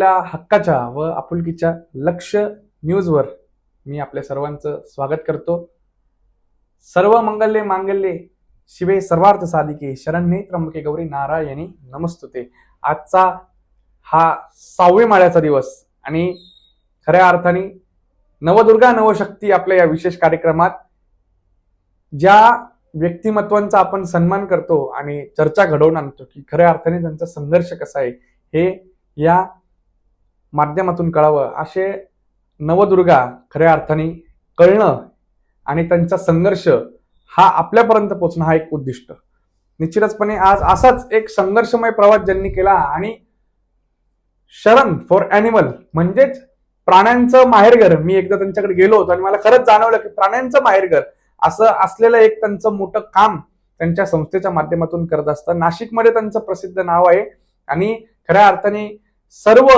आपल्या हक्काच्या व आपुलकीच्या लक्ष न्यूजवर मी आपल्या सर्वांचं स्वागत करतो. सर्व मंगल्ये मांगल्ये शिवे सर्वार्थ साधिके शरण्ये त्र्यंबके गौरी नारायणी नमस्तुते. आजचा हा सहावे माळ्याचा दिवस आणि खऱ्या अर्थाने नवदुर्गा नवशक्ती आपल्या या विशेष कार्यक्रमात ज्या व्यक्तिमत्वांचा आपण सन्मान करतो आणि चर्चा घडवून आणतो की खऱ्या अर्थाने त्यांचा संघर्ष कसा आहे हे या माध्यमातून कळावं. असे नवदुर्गा खऱ्या अर्थाने कळणं आणि त्यांचा संघर्ष हा आपल्यापर्यंत पोचणं हा एक उद्दिष्ट. निश्चितचपणे आज असाच एक संघर्षमय प्रवास ज्यांनी केला आणि शरण फॉर अॅनिमल म्हणजेच प्राण्यांचं माहेरघर. मी एकदा त्यांच्याकडे गेलो होतो आणि मला खरंच जाणवलं की प्राण्यांचं माहेरघर असं असलेलं एक त्यांचं मोठं काम त्यांच्या संस्थेच्या माध्यमातून करत असतं. नाशिकमध्ये त्यांचं प्रसिद्ध नाव आहे आणि खऱ्या अर्थाने सर्व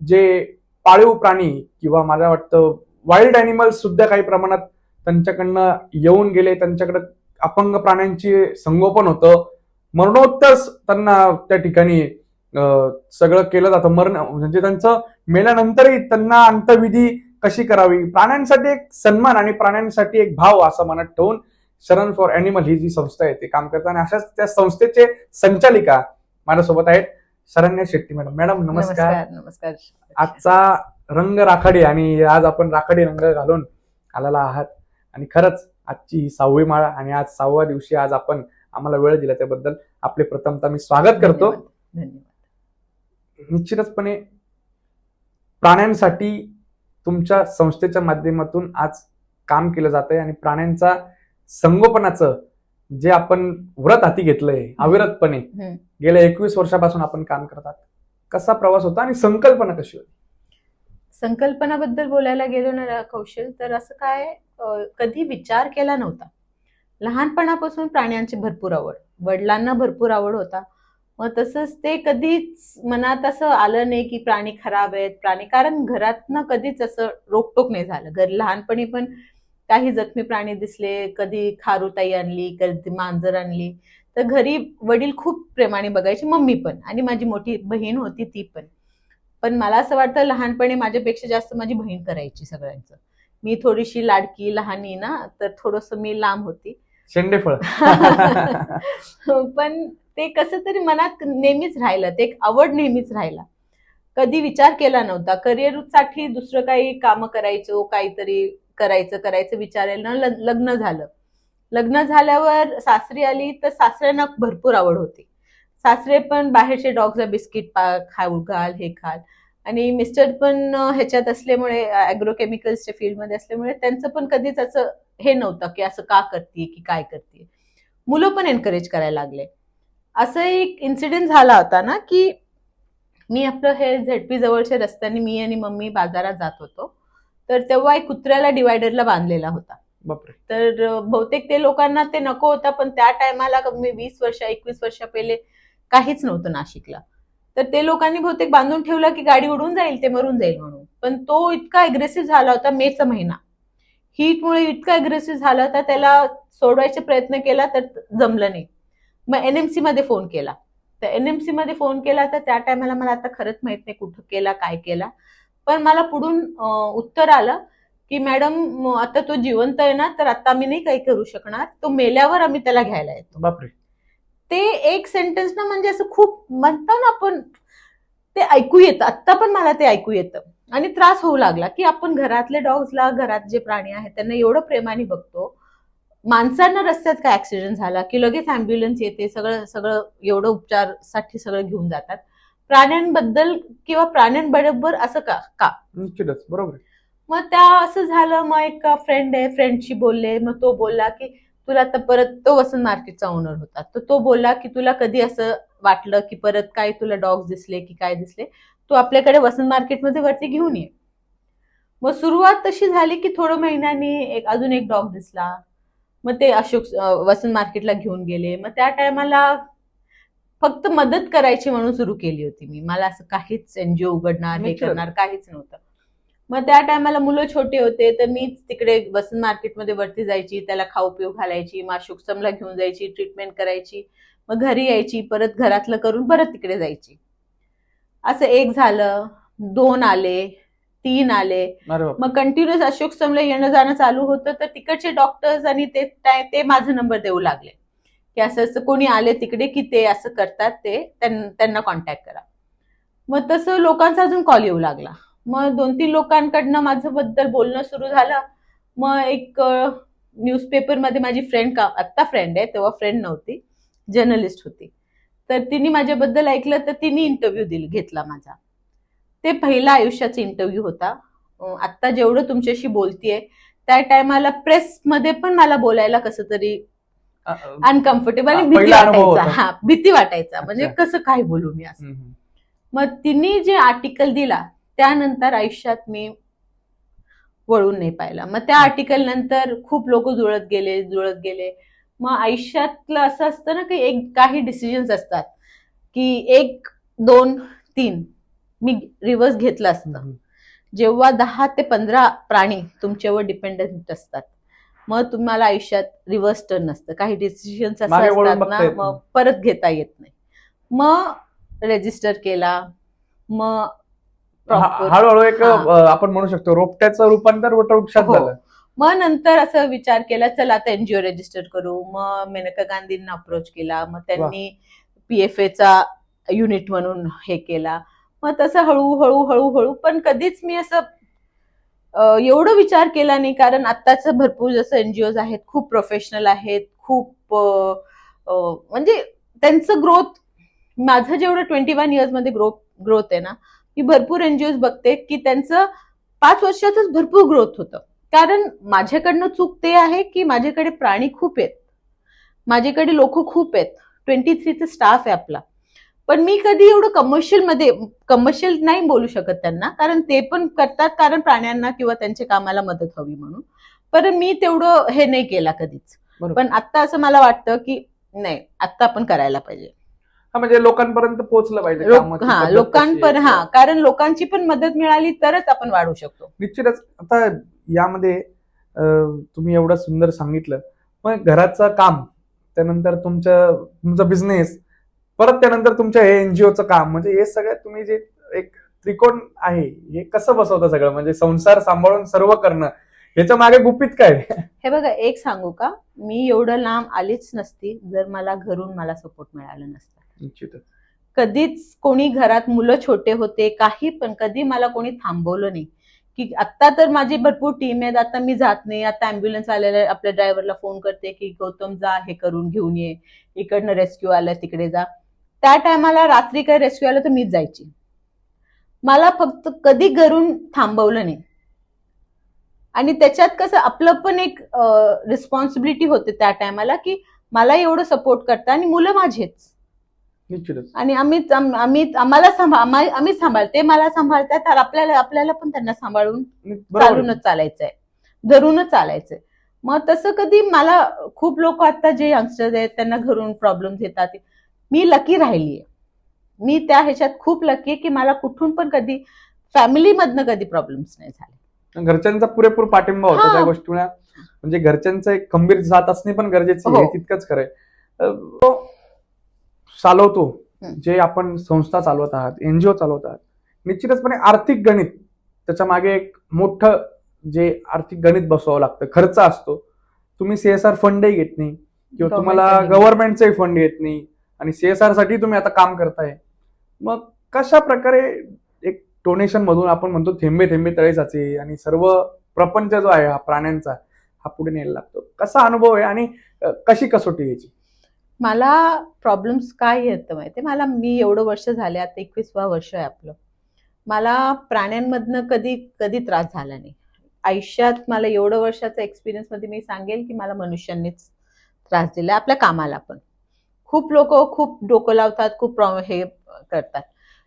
जे पाळीव प्राणी किंवा मला वाटतं वाईल्ड अॅनिमल्स सुद्धा काही प्रमाणात त्यांच्याकडनं येऊन गेले त्यांच्याकडे अपंग प्राण्यांची संगोपन होतं. मरणोत्तर त्यांना त्या ठिकाणी सगळं केलं जातं. मरण म्हणजे त्यांचं मेल्यानंतरही त्यांना अंतविधी कशी करावी? प्राण्यांसाठी एक सन्मान आणि प्राण्यांसाठी एक भाव असं मनात ठेवून शरण फॉर अॅनिमल ही जी संस्था आहे ते काम करतात. आणि अशाच त्या संस्थेचे संचालिका माझ्यासोबत आहेत. शरण्या शेट्टी मॅडम. मॅडम नमस्कार. नमस्कार आजचा रंग राखाडी आणि आज आपण राखाडी रंग घालून आलेला आहात. आणि खरंच आजची ही सहावी माळा आणि आज सहाव्या दिवशी आज आपण आम्हाला वेळ दिला त्याबद्दल आपले प्रथमतः मी स्वागत करतो. धन्यवाद. धन्यवाद निश्चितचपणे प्राण्यांसाठी तुमच्या संस्थेच्या माध्यमातून आज काम केलं जात आहे आणि प्राण्यांचा संगोपनाचं जे आपण व्रत हाती घेतलंय अविरतपणे. गेल्या एकवीस वर्षापासून आपण काम करतात. कसा प्रवास होता आणि संकल्पना कशी होती? संकल्पनाबद्दल बोलायला गेलो ना कौशल तर असं काय कधी विचार केला नव्हता. लहानपणापासून प्राण्यांची भरपूर आवड वडिलांना भरपूर आवड होता. मग तसंच ते कधीच मनात असं आलं नाही की प्राणी खराब आहेत प्राणी कारण घरातनं कधीच असं रोकटोक नाही झालं. घर लहानपणी पण काही जखमी प्राणी दिसले कधी खारुताई आणली कधी मांजर आणली. तर घरी वडील खूप प्रेमाने बघायचे मम्मी पण. आणि माझी मोठी बहीण होती ती पण. पण मला असं वाटतं लहानपणी माझ्यापेक्षा जास्त माझी बहीण करायची सगळ्यांचं. मी थोडीशी लाडकी लहानी ना तर थोडस मी लांब होती. शेंडेफळ पण ते कसं तरी मनात नेहमीच राहिलं ते एक आवड नेहमीच राहिला. कधी विचार केला नव्हता. करिअरसाठी दुसरं काही काम करायचो काहीतरी करायचं करायचं विचारायला लग्न झालं. लग्न झाल्यावर सासरी आली तर सासऱ्यांना भरपूर आवड होती. सासरे पण बाहेरचे डॉग्स बिस्किट पा खाऊ घाल हे खाल आणि मिस्टर पण ह्याच्यात असल्यामुळे अॅग्रोकेमिकल्सच्या फील्डमध्ये असल्यामुळे त्यांचं पण कधीच असं हे नव्हतं की असं का करते की काय करते मुलं पण एनकरेज करायला लागले. असं एक इन्सिडेंट झाला होता ना की मी आपलं हे झेडपी जवळच्या रस्त्याने मी आणि मम्मी बाजारात जात होतो. तर तेव्हा एक कुत्र्याला डिवायडरला बांधलेला होता. तर बहुतेक ते लोकांना ते नको होता पण त्या टायमाला मी वीस वर्ष एकवीस वर्षा पहिले काहीच नव्हतं नाशिकला. तर ते लोकांनी बहुतेक बांधून ठेवलं की गाडी उडून जाईल ते मरून जाईल म्हणून. पण तो इतका अग्रेसिव्ह झाला होता मेचा महिना. हीटमुळे इतका अग्रेसिव्ह झाला होता त्याला सोडवायचा प्रयत्न केला तर जमलं नाही. मग एनएमसी मध्ये फोन केला. तर एनएमसी मध्ये फोन केला तर त्या टायमाला मला आता खरंच माहीत नाही कुठं केला काय केला. पण मला पुढून उत्तर आलं की मॅडम आता तो जिवंत आहे ना तर आता आम्ही नाही काही करू शकणार. तो मेल्यावर आम्ही त्याला घ्यायला येतो. बापरे. ते एक सेंटेन्स ना म्हणजे असं खूप म्हणतो ना आपण ते ऐकू येतं. आत्ता पण मला ते ऐकू येतं. आणि त्रास होऊ लागला की आपण घरातले डॉग्सला घरात जे प्राणी आहेत त्यांना एवढं प्रेमाने बघतो. माणसांना रस्त्यात काय ऍक्सिडेंट झाला की लगेच अँब्युलन्स येते सगळं सगळं एवढं उपचारसाठी सगळं घेऊन जातात. प्राण्यांबद्दल किंवा प्राण्यांबरोबर असं का? का? निश्चितच बरोबर. मग त्या असं झालं मग एक फ्रेंड आहे फ्रेंडशी बोलले मग तो बोलला की तुला आता परत तो वसंत मार्केटचा ओनर होता. तर तो बोलला की तुला कधी असं वाटलं की परत काय तुला डॉग्स दिसले की काय दिसले? तू आपल्याकडे वसंत मार्केटमध्ये वरती घेऊन ये. मग सुरुवात तशी झाली की थोडं महिन्यानी एक अजून एक डॉग दिसला. मग ते अशोक वसंत मार्केटला घेऊन गेले. मग त्या टायमाला फक्त मदत करायची म्हणून सुरू केली होती मी. मला असं काहीच एनजीओ उघडणार हे. करणार काहीच नव्हतं. मग त्या टायमाला मुलं छोटे होते तर मीच तिकडे वसंत मार्केटमध्ये वरती जायची त्याला खाऊ पिऊ घालायची माशुकसमला घेऊन जायची ट्रीटमेंट करायची मग घरी यायची परत घरातलं करून परत तिकडे जायची. असं एक झालं दोन आले तीन आले. मग कंटिन्युअस अशोक स्तंभला येणं जाणं चालू होतं तर तिकडचे डॉक्टर्स आणि ते ते माझा नंबर देऊ लागले. की असं असं कोणी आले तिकडे की ते असं करतात ते त्यांना कॉन्टॅक्ट करा. मग तसं लोकांचा अजून कॉल येऊ लागला. मग दोन तीन लोकांकडनं माझं बद्दल बोलणं सुरू झालं. मग एक न्यूजपेपरमध्ये माझी फ्रेंड का आत्ता फ्रेंड आहे तेव्हा फ्रेंड नव्हती जर्नलिस्ट होती. तर तिने माझ्याबद्दल ऐकलं तर तिने इंटरव्ह्यू दिल घेतला माझा. ते पहिला आयुष्याचा इंटरव्ह्यू होता. आत्ता जेवढं तुमच्याशी बोलतीये त्या टायमाला प्रेसमध्ये पण मला बोलायला कसं तरी अनकम्फर्टेबल आणि भीती वाटायचा. हा भीती वाटायचा म्हणजे. कसं काय बोलू मी असं. मग तिने जे आर्टिकल दिला त्यानंतर आयुष्यात मी वळून नाही पाहिला मग त्या आर्टिकल नंतर खूप लोक जुळत गेले जुळत गेले मग आयुष्यातलं असं असतं ना की एक काही डिसिजन्स असतात की एक दोन तीन मी रिव्हर्स घेतलं असतं. जेव्हा दहा ते पंधरा प्राणी तुमच्यावर डिपेंडंट असतात मग तुम्हाला आयुष्यात रिव्हर्स टर्न नसतं. काही डिसिजन्स असतात ना मग. परत घेता येत नाही. मग रेजिस्टर केला मग हळूहळू एक आपण म्हणू शकतो रोपट्याचं रूपांतर वटवृक्षात हो. झालं. मग नंतर असं विचार केला चला आता एनजीओ रेजिस्टर करू. मग मेनका गांधींना अप्रोच केला. मग त्यांनी पीएफएचा युनिट म्हणून हे केला. मग तसं हळूहळू हळूहळू पण कधीच मी असं एवढं विचार केला नाही कारण आत्ताच भरपूर जसं एनजीओ आहेत खूप प्रोफेशनल आहेत खूप म्हणजे त्यांचं ग्रोथ माझं जेवढं ट्वेंटी वन इयर्समध्ये ग्रोथ ग्रोथ आहे ना मी भरपूर एनजीओ बघते की त्यांचं पाच वर्षातच भरपूर ग्रोथ होतं. कारण माझ्याकडनं चूक ते आहे की माझ्याकडे प्राणी खूप आहेत. माझ्याकडे लोक खूप आहेत. ट्वेंटी थ्रीचा स्टाफ आहे आपला. पण मी कधी एवढं कमर्शियलमध्ये कमर्शियल नाही बोलू शकत त्यांना कारण ते पण करतात कारण प्राण्यांना किंवा त्यांच्या कामाला मदत हवी म्हणून. पण मी तेवढं हे नाही केला कधीच. पण आता असं मला वाटतं की नाही आता आपण करायला पाहिजे. हा म्हणजे लोकांपर्यंत पोहोचलं पाहिजे हा पद्धत लोकांपर कशी हा. आहे. कारण लोकांची पण मदत मिळाली तरच आपण वाढू शकतो. निश्चितच. आता यामध्ये तुम्ही एवढं सुंदर सांगितलं. मग घराचं काम त्यानंतर तुमचं तुमचं बिझनेस परत त्यानंतर तुमच्या हे एनजीओचं काम म्हणजे हे सगळं तुम्ही जे एक त्रिकोण आहे हे कसं बसवतं सगळं? म्हणजे संसार सांभाळून सर्व करणं याच्या मागे गुपित काय? हे बघा एक सांगू का? मी एवढं लांब आलीच नसती जर मला घरून मला सपोर्ट मिळाला नसता. निश्चितच. कधीच कोणी घरात मुलं छोटे होते काही पण कधी मला कोणी थांबवलं नाही. की आता तर माझी भरपूर टीम आहेत आता मी जात नाही आता अँब्युलन्स आलेला आपल्या ड्रायव्हरला फोन करते की गौतम जा हे करून घेऊन ये. इकडनं रेस्क्यू आलं तिकडे जा. त्या टायमाला रात्री काही रेस्क्यू आलं तर मीच जायची. मला फक्त कधी घरून थांबवलं नाही. आणि त्याच्यात कसं आपलं पण एक रिस्पॉन्सिबिलिटी होते त्या टायमाला की मला एवढं सपोर्ट करता आणि मुलं माझेच आणि आम्ही आम्ही आम्हाला आम्हा- सांभाळते मला सांभाळतात तर आपल्याला आपल्याला पण त्यांना सांभाळून. चालूनच चालायचंय धरूनच चालायचंय. मग तसं कधी मला खूप लोक आता जे यंगस्टर्स आहेत त्यांना घरून प्रॉब्लेम्स येतात मी लकी राहिलीये मी त्या ह्याच्यात खूप लकी आहे की मला कुठून पण कधी फॅमिलीमधनं कधी प्रॉब्लेम्स नाही झाले घरच्यांचा पुरेपूर पाठिंबा होता. त्या गोष्टीमुळे म्हणजे घरच्यांचं एक खंबीर साथ असणे पण गरजेचं आहे हो. तितकंच खरंय तो चालवतो. जे आपण संस्था चालवत आहात एनजीओ चालवत आहात निश्चितचपणे आर्थिक गणित त्याच्यामागे एक मोठं जे आर्थिक गणित बसवावं लागतं खर्च असतो तुम्ही सीएसआर फंडही घेत नाही किंवा तुम्हाला. गव्हर्नमेंटचंही फंड येत नाही आणि सीएसआरसाठी तुम्ही आता काम करताय. मग कशा प्रकारे एक डोनेशन मधून आपण म्हणतो थेंबे थेंबे तळे साचे आणि सर्व प्रपंच जो आहे हा प्राण्यांचा हा पुढे न्यायला लागतो. कसा अनुभव आहे आणि कशी कसोटी याची? मला प्रॉब्लेम्स काय येतं माहिती मला मी एवढं वर्ष झाले आता एकवीसवा वर्ष आहे आपलं. मला प्राण्यांमधनं कधी कधी त्रास झाला नाही. आयुष्यात मला एवढं वर्षाचा एक्सपिरियन्समध्ये मी सांगेल की मला मनुष्यांनीच त्रास दिला आपल्या कामाला पण. खूप लोक खूप डोकं लावतात खूप हे करतात.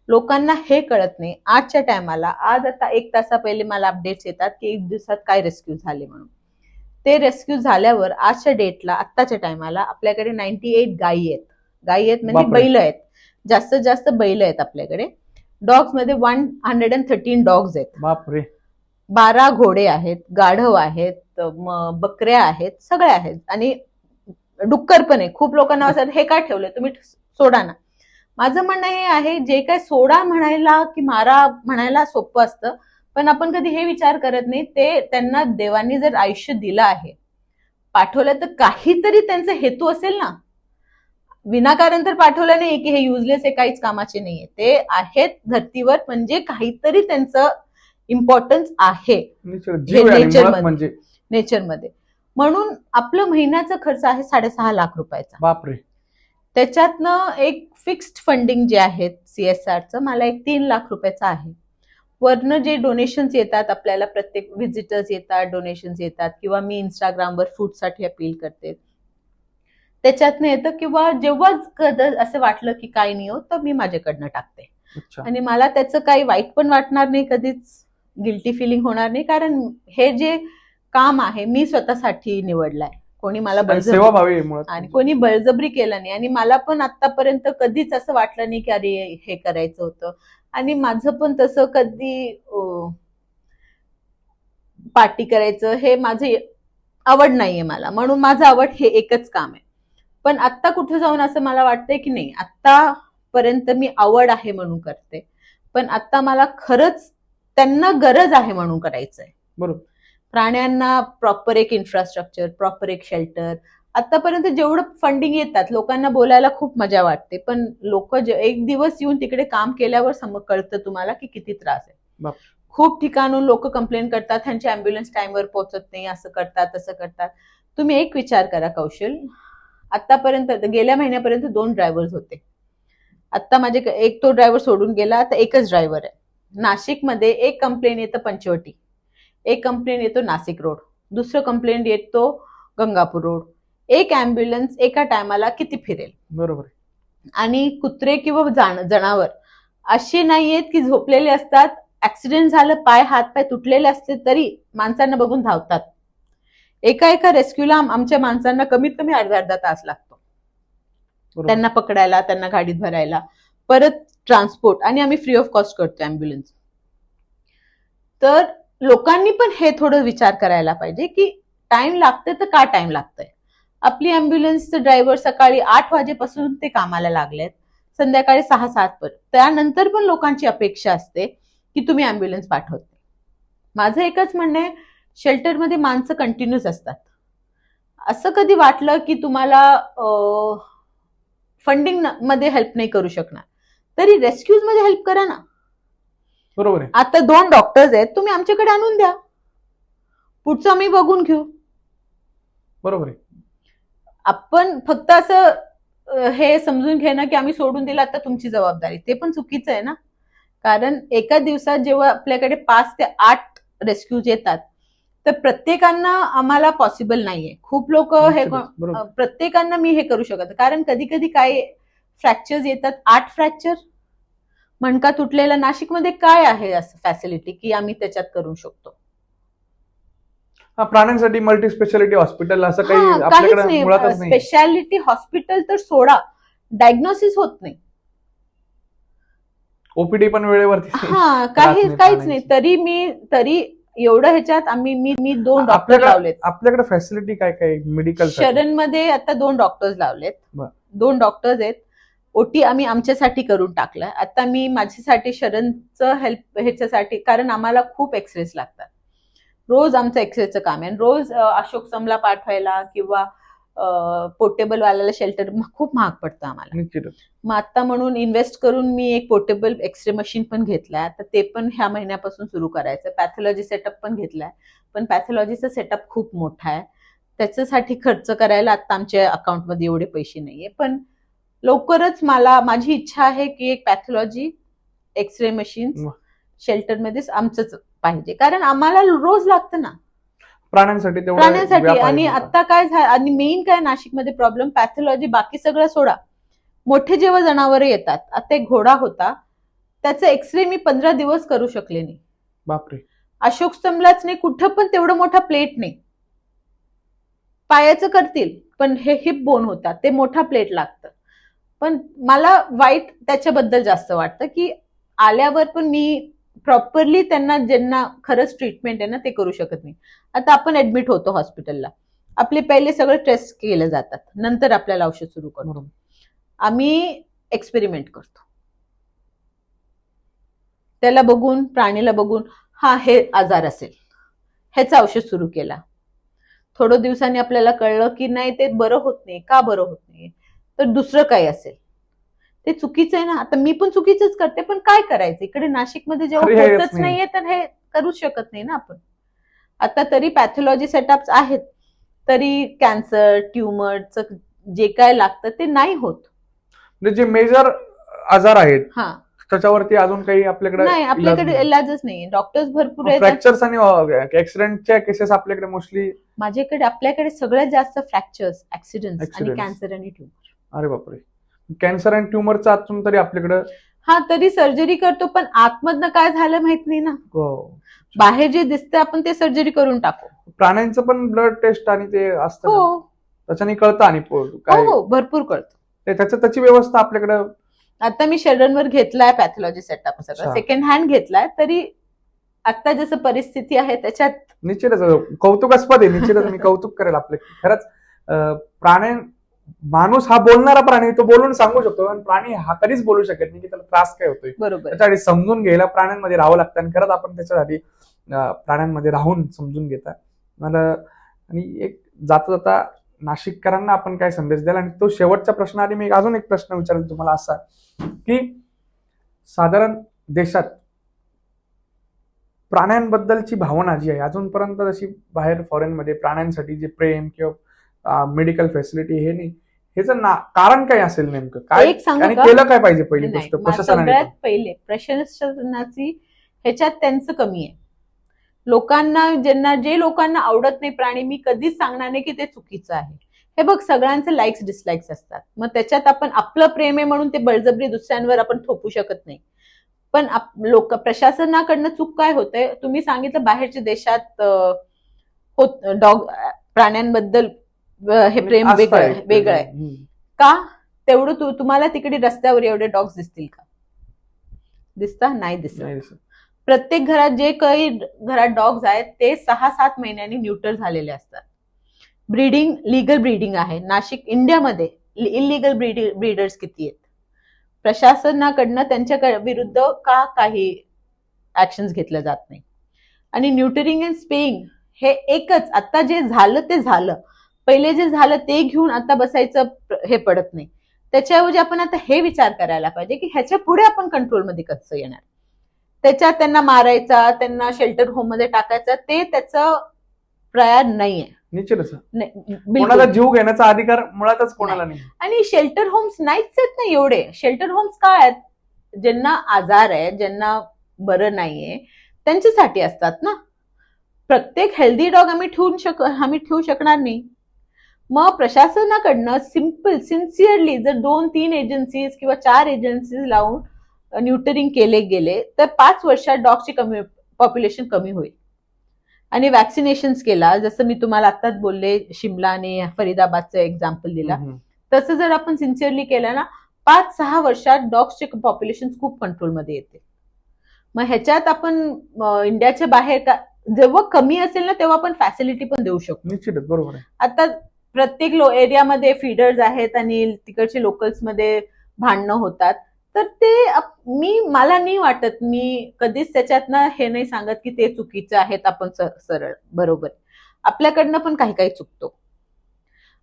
लोकांना हे कळत नाही. आजच्या टायमाला आज आता एक तासा पहिले मला अपडेट्स येतात की एक दिवसात काय रेस्क्यू झाले म्हणून. ते रेस्क्यू झाल्यावर आजच्या डेटला आत्ताच्या टायमाला आपल्याकडे नाईन्टी एट गायी आहेत. गायी आहेत म्हणजे. बैल आहेत. जास्तीत जास्त बैल आहेत आपल्याकडे. डॉग्समध्ये one hundred and thirteen dogs आहेत. बापरे. बारा घोडे आहेत गाढव आहेत बकऱ्या आहेत सगळ्या आहेत. आणि डुक्कर पण आहे. खूप लोकांना असं हे काय ठेवलंय? तुम्ही सोडा ना. माझं म्हणणं हे आहे जे काय सोडा म्हणायला की मारा म्हणायला सोपं असतं पण आपण कधी हे विचार करत नाही ते त्यांना देवानी जर आयुष्य दिलं आहे पाठवलं तर काहीतरी त्यांचा हेतू असेल ना. विनाकारण तर पाठवलं नाही की हे युजलेस आहे काहीच कामाचे नाहीये. ते आहेत धर्तीवर म्हणजे काहीतरी त्यांचं इम्पॉर्टन्स आहे. नेचरमध्ये म्हणून आपलं महिन्याचा खर्च आहे साडेसहा लाख रुपयाचा. बापरे. त्याच्यातनं एक फिक्स्ड फंडिंग जे आहेत सीएसआरचं मला एक तीन लाख रुपयाचं आहे. वरनं जे डोनेशन्स येतात आपल्याला प्रत्येक व्हिजिटर्स येतात डोनेशन्स येतात किंवा मी इंस्टाग्रामवर फूडसाठी अपील करते. त्याच्यातनं येतं किंवा जेव्हा कधी असं वाटलं की काही नाही होत तर मी माझ्याकडनं टाकते. आणि मला त्याचं काही वाईट पण वाटणार नाही कधीच गिल्टी फिलिंग होणार नाही कारण हे जे काम आहे मी स्वतःसाठी निवडलंय. कोणी मला बळजबरी आणि कोणी बळजबरी केलं नाही. आणि मला पण आतापर्यंत कधीच असं वाटलं नाही की अरे हे करायचं होतं. आणि माझं पण तसं कधी पार्टी करायचं हे माझे आवड नाहीये मला. म्हणून माझं आवड हे एकच काम आहे. पण आत्ता कुठे जाऊन असं मला वाटतंय की नाही आत्तापर्यंत मी आवड आहे म्हणून करते. पण आता मला खरंच त्यांना गरज आहे म्हणून करायचंय. बरोबर. प्राण्यांना प्रॉपर एक इन्फ्रास्ट्रक्चर प्रॉपर एक शेल्टर आतापर्यंत जेवढं फंडिंग येतात लोकांना बोलायला खूप मजा वाटते. पण लोक एक दिवस येऊन तिकडे काम केल्यावर सम कळतं तुम्हाला की किती त्रास आहे. खूप ठिकाणून लोक कंप्लेंट करतात त्यांची अँब्युलन्स टाइमवर पोहोचत नाही असं करतात तसं करतात. तुम्ही एक विचार करा कौशल. आतापर्यंत गेल्या महिन्यापर्यंत दोन ड्रायव्हर्स होते. आता माझे एक तो ड्रायव्हर सोडून गेला आता एकच ड्रायव्हर आहे. नाशिकमध्ये एक कंप्लेंट येतं पंचवटी. एक कंप्लेंट येतो नाशिक रोड. दुसरं कंप्लेंट येतो गंगापूर रोड. एक अँब्युलन्स एका टायमाला किती फिरेल? बरोबर. आणि कुत्रे किंवा जनावर असे नाहीयेत की झोपलेले असतात ऍक्सिडेंट झालं पाय हात पाय तुटलेले असले तरी माणसांना बघून धावतात. एका एका रेस्क्यूला आमच्या माणसांना कमीत कमी अर्धा अर्धा तास लागतो. त्यांना पकडायला त्यांना गाडीत भरायला परत ट्रान्सपोर्ट आणि आम्ही फ्री ऑफ कॉस्ट करतो अँब्युलन्स तर लोकांनी पण हे थोडं विचार करायला पाहिजे की टाइम लागते तर का टाइम लागतंय? आपली अँब्युलन्सचे ड्रायव्हर सकाळी आठ वाजेपासून ते कामाला लागलेत. संध्याकाळी सहा सात पर्यंत. त्यानंतर पण लोकांची अपेक्षा असते की तुम्ही अँब्युलन्स पाठवत माझं एकच म्हणणं आहे शेल्टरमध्ये माणसं कंटिन्यूस असतात. असं कधी वाटलं की तुम्हाला फंडिंगमध्ये हेल्प नाही करू शकणार. तरी रेस्क्यूजमध्ये हेल्प करा ना. बरोबर आहे. आता दोन डॉक्टर्स आहेत तुम्ही आमच्याकडे आणून द्या. पुढचं आम्ही बघून घेऊ. बरोबर आहे. आपण फक्त असं हे समजून घेणं की आम्ही सोडून दिलं आता तुमची जबाबदारी. ते पण चुकीचं आहे ना? कारण एका दिवसात जेव्हा आपल्याकडे पाच ते आठ रेस्क्यूज येतात तर प्रत्येकांना आम्हाला पॉसिबल नाहीये. खूप लोक हे प्रत्येकांना मी हे करू शकत कारण कधी कधी काय फ्रॅक्चर्स येतात. आठ फ्रॅक्चर मणका तुटलेला नाशिकमध्ये काय आहे असं फॅसिलिटी की आम्ही त्याच्यात करू शकतो? हा प्राण्यांसाठी मल्टी स्पेशालिटी हॉस्पिटल असं काही काहीच आपल्याकडे मुळातच नाही. स्पेशालिटी हॉस्पिटल तर सोडा. डायग्नोसिस होत नाही. ओपीडी पण वेळेवरती हा काही काहीच नाही. तरी मी तरी एवढं ह्याच्यात आम्ही मी मी दोन डॉक्टर लावलेत. आपल्याकडे फॅसिलिटी काय काय? मेडिकल शरणमध्ये आता दोन डॉक्टर्स लावलेत. दोन डॉक्टर्स आहेत. ओटी आम्ही आमच्यासाठी करून टाकलाय आता मी माझ्यासाठी शरणचं हेल्प ह्याच्यासाठी कारण आम्हाला खूप एक्सरेस लागतात. रोज आमचं एक्सरेचं काम आहे. आणि रोज अशोक समला पाठवायला किंवा पोर्टेबल वाल्याला शेल्टर खूप महाग पडतं आम्हाला. मग आता म्हणून इन्व्हेस्ट करून मी एक पोर्टेबल एक्सरे मशीन पण घेतलाय. आता ते पण ह्या महिन्यापासून सुरू करायचं. पॅथॉलॉजी सेटअप पण घेतलाय. पण पॅथॉलॉजीचा सेटअप खूप मोठा आहे. त्याच्यासाठी खर्च करायला आता आमच्या अकाउंटमध्ये एवढे पैसे नाहीये. पण लवकरच मला माझी इच्छा आहे की एक पॅथॉलॉजी एक्सरे मशीन. शेल्टरमध्येच आमचंच पाहिजे. कारण आम्हाला रोज लागतं ना. प्राण्यांसाठी प्राण्यांसाठी. आणि. आता काय झालं आणि मेन काय नाशिकमध्ये प्रॉब्लेम पॅथॉलॉजी बाकी सगळं सोडा. मोठे जेव्हा जनावर येतात आता एक घोडा होता त्याचा एक्सरे मी पंधरा दिवस करू शकले नाही. बापरे. अशोक स्तंभलाच नाही कुठं पण तेवढं मोठा प्लेट नाही. पायाचं करतील पण हे हिप बोन होता ते मोठा प्लेट लागतं. पण मला वाईट त्याच्याबद्दल जास्त वाटतं की आल्यावर पण मी प्रॉपरली त्यांना ज्यांना खरंच ट्रीटमेंट आहे ना ते करू शकत नाही. आता आपण ऍडमिट होतो हॉस्पिटलला आपले पहिले सगळे टेस्ट केले जातात. नंतर आपल्याला औषध सुरू करतो. आम्ही एक्सपेरिमेंट करतो. त्याला बघून प्राणीला बघून हा हे आजार असेल. ह्याचं औषध सुरू केला. थोडं दिवसांनी आपल्याला कळलं की नाही ते बरं होत नाही. का बरं होत नाही? तर दुसरं काही असेल? ते चुकीचं आहे ना? आता मी पण चुकीचंच करते पण काय करायचं? इकडे नाशिकमध्ये जेव्हा होतच नाही. नाहीये तर हे करूच शकत नाही ना आपण. आता तरी पॅथॉलॉजी सेटअप्स आहेत. तरी कॅन्सर ट्युमरचं जे काय लागतं ते नाही होत. म्हणजे जे मेजर आजार आहेत हा. त्याच्यावरती अजून काही आपल्याकडे नाही आपल्याकडे इलाजच नाही डॉक्टर्स भरपूर आहेत. फ्रॅक्चर्स आणि ऍक्सिडेंटच्या केसेस आपल्याकडे मोस्टली माझ्याकडे आपल्याकडे सगळ्यात जास्त फ्रॅक्चर्स ऍक्सिडेंट आणि. कॅन्सर आणि ट्युमर अरे बापरे. कॅन्सर आणि ट्युमरचं अजून तरी आपल्याकडे हा तरी सर्जरी करतो पण आतमधनं काय झालं माहीत नाही ना. हो. बाहेर जे दिसतं आपण ते सर्जरी करून टाकू. प्राण्यांचं पण ब्लड टेस्ट आणि ते असतं. हो. त्याच्याने कळतं आणि काय हो हो भरपूर कळतं. ते- त्याचं त्याची व्यवस्था आपल्याकडे आता मी शरणवर घेतलाय पॅथॉलॉजी सेटअप सगळं. सेकंड हँड घेतलाय तरी आता जसं परिस्थिती आहे त्याच्यात निश्चितच. कौतुकास्पद आहे निश्चितच मी कौतुक करेल आपलं. खरंच अं, प्राणी माणूस हा बोलणारा प्राणी तो बोलून सांगू शकतो. पण प्राणी हा कधीच बोलू शकत नाही की त्याला त्रास काय होतोय. बरोबर. त्याच्यासाठी समजून घ्यायला प्राण्यांमध्ये राहावं लागतं आणि खरंच आपण त्याच्यासाठी प्राण्यांमध्ये राहून समजून घेता. मला आणि एक जाता जाता नाशिककरांना आपण काय संदेश द्याल? आणि तो शेवटचा प्रश्न आणि मी अजून एक प्रश्न विचारेल तुम्हाला असा की साधारण देशात प्राण्यांबद्दलची भावना जी आहे अजूनपर्यंत जशी बाहेर फॉरेनमध्ये प्राण्यांसाठी जे प्रेम किंवा मेडिकल फॅसिलिटी हे नाही. ह्याचं ना कारण काय असेल नेमकं? काय एक सांगू आणि का? केलं काय पाहिजे पहिली नाही, गोष्ट? मा- प्रशासनाने सगळ्यात पहिले प्रशासनाची ह्याच्यात त्यांचं कमी आहे. लोकांना ज्यांना जे लोकांना आवडत नाही प्राणी मी कधीच सांगणार नाही की ते चुकीचं आहे. हे बघ सगळ्यांचे लाईक्स डिसलाईक्स असतात. मग त्याच्यात आपण आपलं प्रेम आहे म्हणून ते बळजबरी दुसऱ्यांवर आपण थोपू शकत नाही. पण आप- लोक प्रशासनाकडनं चूक काय होतंय तुम्ही सांगितलं बाहेरच्या देशात अं, होत डॉग प्राण्यांबद्दल हे प्रेम आस्था वेगळं वेगळं आहे. का? तेवढं तू तुम्हाला तिकडे रस्त्यावर एवढे डॉग्स दिसतील का? दिसता? नाही दिसत. प्रत्येक घरात जे काही घरात डॉग्स आहेत ते सहा सात महिन्यांनी न्यूटर झालेले असतात. ब्रीडिंग लिगल ब्रीडिंग आहे. नाशिक इंडियामध्ये इलिगल ब्रीडर्स किती आहेत? प्रशासनाकडनं त्यांच्या विरुद्ध का काही ऍक्शन घेतल्या जात नाही आणि न्यूटरिंग अँड स्पेईंग हे एकच. आता जे झालं ते झालं. पहिले जे झालं ते घेऊन आता बसायचं हे पडत नाही. त्याच्याऐवजी आपण आता हे विचार करायला पाहिजे की ह्याच्या पुढे आपण कंट्रोलमध्ये कसं येणार? त्याच्यात त्यांना मारायचा त्यांना शेल्टर होममध्ये टाकायचा ते त्याचं प्रयार नाहीये. निश्चितच कोणाला. जीव घेण्याचा अधिकार मुळातच कोणाला नाही. आणि शेल्टर होम्स नाहीच आहेत ना एवढे. शेल्टर होम्स काय आहेत? ज्यांना आजार आहे ज्यांना बरं नाहीये त्यांच्यासाठी असतात ना. प्रत्येक हेल्दी डॉग आम्ही ठेवून शक आम्ही ठेवू शकणार नाही. मग प्रशासनाकडनं सिंपल सिन्सिअरली जर दोन तीन एजन्सीज किंवा चार एजन्सीज लावून न्यूटरिंग केले गेले तर पाच वर्षात डॉगची कमी पॉप्युलेशन कमी होईल. आणि वॅक्सिनेशन केला जसं मी तुम्हाला आताच बोलले शिमला आणि फरीदाबादचं एक्झाम्पल दिला. तसं जर आपण सिन्सिअरली केलं ना पाच सहा वर्षात डॉग्सचे पॉप्युलेशन खूप कंट्रोलमध्ये येते. मग ह्याच्यात आपण इंडियाच्या बाहेर का जेव्हा कमी असेल ना तेव्हा आपण फॅसिलिटी पण देऊ शकतो. निश्चितच बरोबर आता प्रत्येक लो एरियामध्ये फीडर्स आहेत आणि तिकडचे लोकल्समध्ये भांडणं होतात. तर ते मी मला नाही वाटत मी कधीच त्याच्यातनं हे नाही सांगत की ते चुकीचं आहेत आपण सरळ बरोबर. आपल्याकडनं पण काही काही चुकतो.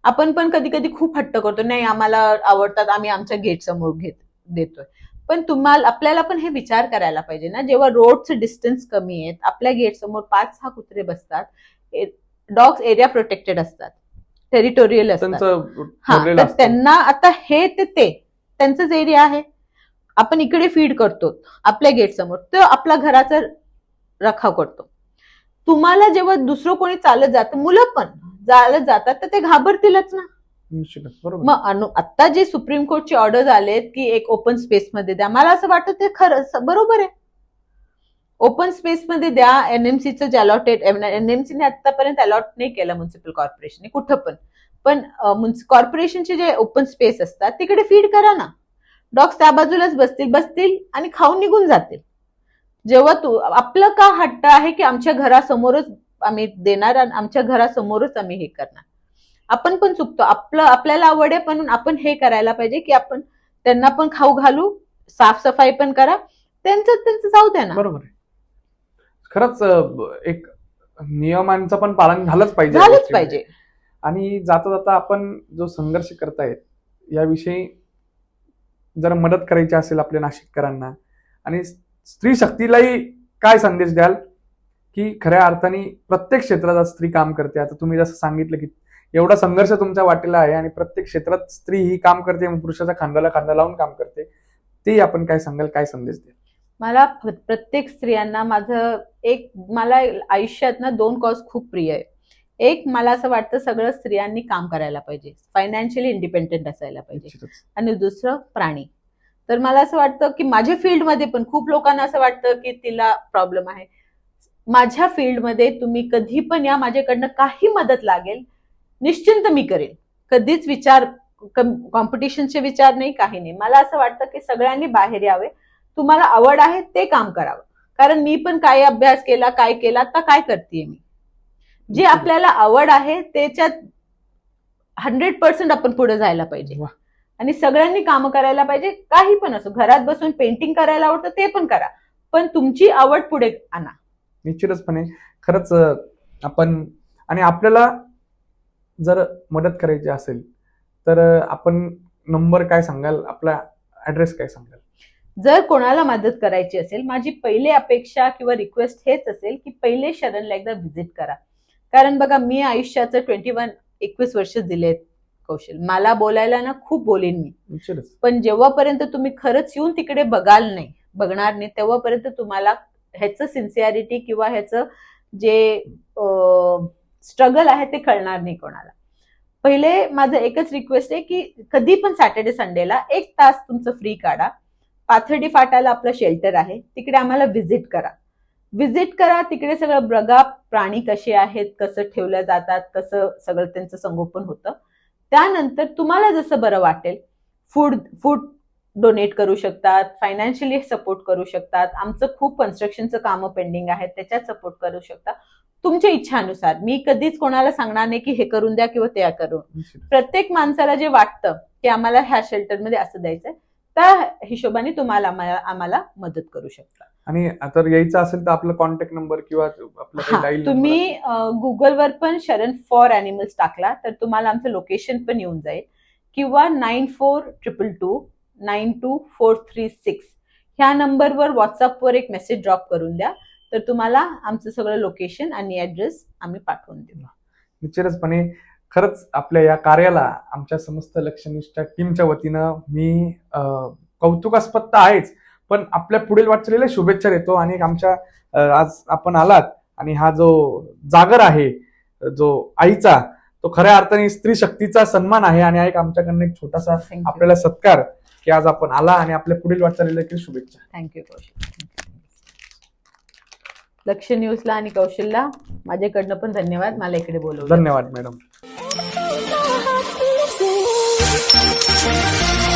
आपण पण कधी कधी खूप हट्ट करतो नाही आम्हाला आवडतात आम्ही आमच्या गेट समोर घेत देतोय. पण तुम्हाला आपल्याला पण हे विचार करायला पाहिजे ना. जेव्हा रोडचं डिस्टन्स कमी आहेत आपल्या गेट समोर पाच सहा कुत्रे बसतात डॉग्स एरिया प्रोटेक्टेड असतात. टेरिटोरियल असतात हा तर असतं. त्यांना आता हे ते ते त्यांचंच एरिया आहे. आपण इकडे फीड करतो आपल्या गेट समोर. तो आपला घराचा रखाव करतो. तुम्हाला जेव्हा दुसरं कोणी चालत जातं मुलं पण चालत जातात तर ते घाबरतीलच ना. मग अनु आता जे सुप्रीम कोर्टचे ऑर्डर आलेत की एक ओपन स्पेस मध्ये द्या मला असं वाटतं ते खरं बरोबर आहे. ओपन स्पेस मध्ये द्या एनएमसीचं जे अलॉटेड एनएमसीने आतापर्यंत अलॉट नाही केलं म्युन्सिपल कॉर्पोरेशनने कुठं पण. पण कॉर्पोरेशनचे जे ओपन स्पेस असतात तिकडे फीड करा ना. डॉग्स त्या बाजूलाच बसतील बसतील आणि खाऊन निघून जातील. जेव्हा तू आपलं का हट्ट आहे की आमच्या घरासमोरच आम्ही देणार आणि आमच्या घरासमोरच आम्ही हे करणार? आपण पण चुकतो. आपलं आपल्याला आवड आहे म्हणून आपण हे करायला पाहिजे की आपण त्यांना पण खाऊ घालू साफसफाई पण करा. त्यांचं त्यांचं जाऊ द्या ना. बरोबर खरंच एक नियमांचं पण पालन झालंच पाहिजे झालंच. पाहिजे. आणि जाता जाता आपण जो संघर्ष करतायत याविषयी जर मदत करायची असेल आपल्या नाशिककरांना आणि स्त्री शक्तीलाही काय संदेश द्याल? की खऱ्या अर्थाने प्रत्येक क्षेत्रात आज स्त्री काम करते. आता तुम्ही जसं सांगितलं की एवढा संघर्ष तुमच्या वाटेला आहे आणि प्रत्येक क्षेत्रात स्त्री ही काम करते मग पुरुषाच्या खांद्याला खांदा लावून काम करते. ते आपण काय सांगाल काय संदेश द्याल? मला प्रत्येक स्त्रियांना माझं एक मला आयुष्यात ना दोन कॉज खूप प्रिय आहे एक मला असं वाटतं सगळं स्त्रियांनी काम करायला पाहिजे. फायनान्शियली इंडिपेंडेंट असायला पाहिजे. आणि दुसरं प्राणी. तर मला असं वाटतं की माझ्या फील्डमध्ये पण खूप लोकांना असं वाटतं की तिला प्रॉब्लेम आहे. माझ्या फील्डमध्ये तुम्ही कधी पण या माझ्याकडनं काही मदत लागेल निश्चिंत मी करेन कधीच विचार कॉम्पिटिशनचे विचार नाही काही नाही. मला असं वाटतं की सगळ्यांनी बाहेर यावे. तुम्हाला आवड आहे ते काम करावं. कारण मी पण काय अभ्यास केला काय केला आता काय करते मी? जे आपल्याला आवड आहे त्याच्यात हंड्रेड पर्सेंट आपण पुढे जायला पाहिजे. आणि सगळ्यांनी कामं करायला पाहिजे. काही पण असो घरात बसून पेंटिंग करायला आवडतं ते पण करा. पण तुमची आवड पुढे आणा. निश्चितचपणे खरंच आपण आणि आपल्याला जर मदत करायची असेल तर आपण नंबर काय सांगाल? आपला ऍड्रेस काय सांगाल? जर कोणाला मदत करायची असेल माझी पहिली अपेक्षा किंवा रिक्वेस्ट हेच असेल की पहिले शरणला एकदा व्हिजिट करा. कारण बघा मी आयुष्याचं ट्वेंटी वन एकवीस वर्ष दिलेत कौशल. मला बोलायला ना खूप बोलेन मी. पण जेव्हापर्यंत तुम्ही खरंच येऊन तिकडे बघाल नाही बघणार नाही तेव्हापर्यंत तुम्हाला ह्याचं सिन्सिअरिटी किंवा ह्याचं जे स्ट्रगल आहे ते कळणार नाही कोणाला. पहिले माझं एकच रिक्वेस्ट आहे की कधी पण सॅटर्डे संडेला एक तास तुमचं फ्री काढा. पाथर्डी फाटाला आपलं शेल्टर आहे. तिकडे आम्हाला व्हिजिट करा. व्हिजिट करा तिकडे सगळं बघा प्राणी कसे आहेत कसं ठेवल्या जातात कसं सगळं त्यांचं संगोपन होतं. त्यानंतर तुम्हाला जसं बरं वाटेल फूड फूड डोनेट करू शकतात फायनान्शियली सपोर्ट करू शकतात. आमचं खूप कन्स्ट्रक्शनचं कामं पेंडिंग आहेत त्याच्यात सपोर्ट करू शकता. तुमच्या इच्छानुसार. मी कधीच कोणाला सांगणार नाही की हे करून द्या किंवा ते करून. प्रत्येक माणसाला जे वाटतं की आम्हाला ह्या शेल्टरमध्ये असं द्यायचंय त्या हिशोबाने तुम्हाला आम्हाला मदत करू शकता. आणि जर यायचं असेल तर आपला कॉन्टॅक्ट नंबर किंवा तुम्ही गुगलवर पण शरण फॉर अॅनिमल्स टाकला तर तुम्हाला आमचं लोकेशन पण येऊन जाईल. किंवा nine four triple two nine two four three six ह्या नंबरवर व्हॉट्सअपवर एक मेसेज ड्रॉप करून द्या तर तुम्हाला आमचं सगळं लोकेशन आणि ऍड्रेस आम्ही पाठवून देऊ. निश्चितचपणे खरंच आपल्या या कार्याला आमच्या समस्त लक्षनिष्ठ टीमच्या वतीनं मी कौतुकास्पद तर आहेच पण आपल्या पुढील वाटचालीला शुभेच्छा देतो आणि आमच्या आज आपण आलात आणि हा जो जागर आहे जो आईचा तो खऱ्या अर्थाने स्त्री शक्तीचा सन्मान आहे आणि एक आमच्याकडनं एक छोटासा आपल्याला सत्कार की आज आपण आला आणि आपल्या पुढील वाटचालीला देखील शुभेच्छा. थँक्यू लक्ष न्यूजला आणि कौशलला माझ्याकडनं पण धन्यवाद. मला इकडे बोलवलं. धन्यवाद मॅडम フフフフ。